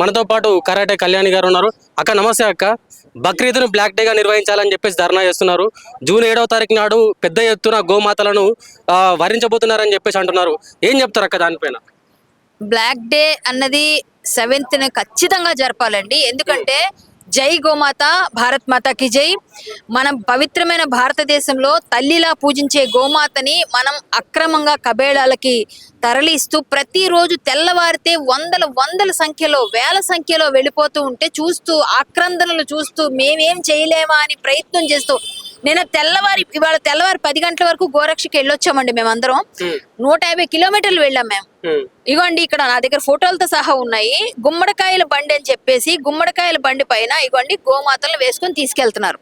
మనతో పాటు కరాటే కళ్యాణి గారు ఉన్నారు. అక్క నమస్తే అక్క. బక్రీద్ను బ్లాక్ డేగా నిర్వహించాలని చెప్పేసి ధర్నా చేస్తున్నారు. జూన్ ఏడవ తారీఖు నాడు పెద్ద ఎత్తున గోమాతలను వరించబోతున్నారని చెప్పేసి అంటున్నారు. ఏం చెప్తారు అక్క దానిపైన? బ్లాక్ డే అన్నది సెవెంత్ ఖచ్చితంగా జరపాలండి. ఎందుకంటే జై గోమాత భారత్ మాతకి జై. మనం పవిత్రమైన భారతదేశంలో తల్లిలా పూజించే గోమాతని మనం అక్రమంగా కబేళాలకి తరలిస్తూ ప్రతిరోజు తెల్లవారితే వందల వందల సంఖ్యలో వేల సంఖ్యలో వెళ్ళిపోతూ ఉంటే చూస్తూ ఆక్రందనలు చూస్తూ మేమేం చేయలేమా అని ప్రయత్నం చేస్తూ నేను తెల్లవారి ఇవాళ తెల్లవారి పది గంటల వరకు గోరక్షకి వెళ్ళొచ్చామండి మేమందరం. నూట యాభై కిలోమీటర్లు వెళ్ళాం మేము. ఇగోండి ఇక్కడ నా దగ్గర ఫోటోలతో సహా ఉన్నాయి. గుమ్మడికాయల బండి అని చెప్పేసి గుమ్మడికాయల బండి పైన ఇగోండి గోమాతలను వేసుకొని తీసుకెళ్తున్నారు.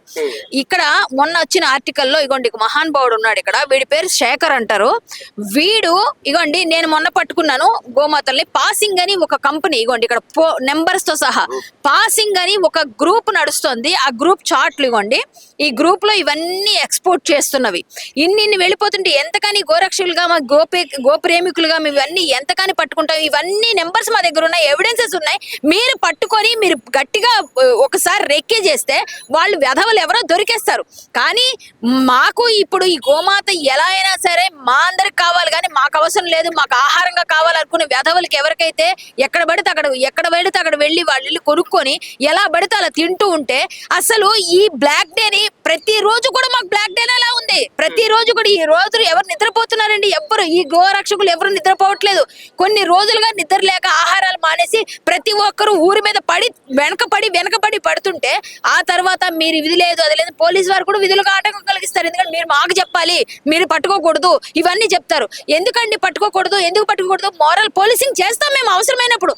ఇక్కడ మొన్న వచ్చిన ఆర్టికల్లో ఇగోండి ఒక మహానుభావుడు ఉన్నాడు ఇక్కడ. వీడి పేరు శేఖర్ అంటారు. వీడు ఇగోండి నేను మొన్న పట్టుకున్నాను గోమాతల్ని. పాసింగ్ అని ఒక కంపెనీ ఇగోండి ఇక్కడ నెంబర్స్తో సహా. పాసింగ్ అని ఒక గ్రూప్ నడుస్తుంది. ఆ గ్రూప్ చార్ట్లు ఇగోండి ఈ గ్రూప్లో ఇవన్నీ ఎక్స్పోర్ట్ చేస్తున్నవి. ఇన్ని ఇన్ని వెళ్ళిపోతుంటే ఎంతకని గోరక్షకులుగా మా గోపి గోప్రేమికులుగా మేము ఇవన్నీ ఎంతకని పట్టుకుంటాం. ఇవన్నీ నెంబర్స్ మా దగ్గర ఉన్నాయి ఎవిడెన్సెస్ ఉన్నాయి. మీరు పట్టుకొని మీరు గట్టిగా ఒకసారి రెక్కే చేస్తే వాళ్ళు వెధవలు ఎవరో దొరికేస్తారు. కానీ మాకు ఇప్పుడు ఈ గోమాత ఎలా అయినా సరే మా అందరికి కావాలి. కానీ మాకు అవసరం లేదు. మాకు ఆహారంగా కావాలనుకునే వ్యధవులకి ఎవరికైతే ఎక్కడ పడితే అక్కడ ఎక్కడ పడితే అక్కడ వెళ్ళి వాళ్ళు వెళ్ళి కొనుక్కొని ఎలా పడితే అలా తింటూ ఉంటే అసలు ఈ బ్లాక్ డేని ప్రతిరోజు కూడా మాకు బ్లాక్ డే ఈ రోజు కూడా ఈ రోజు ఎవరు నిద్రపోతున్నారండి? ఎవ్వరు. ఈ గోరక్షకులు ఎవరు నిద్రపోవట్లేదు. కొన్ని రోజులుగా నిద్ర లేక ఆహారాలు మానేసి ప్రతి ఒక్కరు ఊరి మీద పడి వెనకపడి వెనకపడి పడుతుంటే ఆ తర్వాత మీరు విధి లేదు అది లేదు. పోలీసు వారు కూడా విధులుగా ఆటంకం కలిగిస్తారు. ఎందుకంటే మీరు మాకు చెప్పాలి. మీరు పట్టుకోకూడదు. ఇవన్నీ చెప్తారు. ఎందుకండి పట్టుకోకూడదు? ఎందుకు పట్టుకోకూడదు? మోరల్ పోలీసింగ్ చేస్తాం మేము అవసరమైనప్పుడు.